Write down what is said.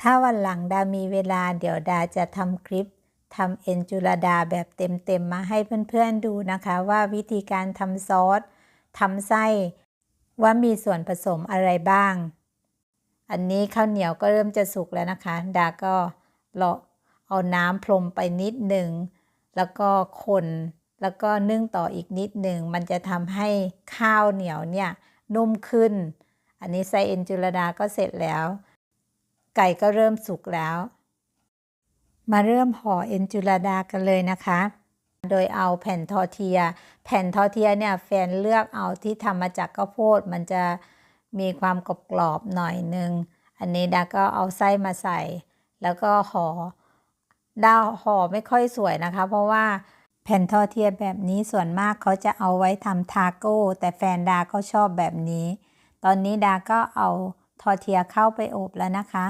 ถ้าวันหลังดามีเวลาเดี๋ยวดาจะทำคลิปทำเอ็นจูลดาแบบเต็มๆมาให้เพื่อนๆดูนะคะ ว่าวิธีการทำซอสทำไส้ ว่ามีส่วนผสมอะไรบ้าง อันนี้ข้าวเหนียวก็เริ่มจะสุกแล้วนะคะ ดาก็เลาะเอาน้ำพรมไปนิดหนึ่งแล้วก็คนแล้วก็นึ่งต่ออีกนิดหนึ่งมันจะทำให้ข้าวเหนียวเนี่ยนุ่มขึ้น อันนี้ไส้เอ็นจุลดาก็เสร็จแล้ว ไก่ก็เริ่มสุกแล้ว มาเริ่มห่อเอ็นจุลดากันเลยนะคะ โดยเอาแผ่นทอเทีย แผ่นทอเทียเนี่ยแฟนเลือกเอาที่ทำมาจากข้าวโพดมันจะมีความกรอบกรอบๆหน่อยนึงอันนี้ดาก็เอาไส้มาใส่ แล้วก็ห่อดาห่อไม่ค่อยสวยนะคะ เพราะว่าแผ่นทอเทียแบบนี้ส่วนมากเขาจะเอาไว้ทำทาโก้ แต่แฟนดาก็ชอบแบบนี้ ตอนนี้ดาก็เอาทอเทียเข้าไปอบแล้วนะคะ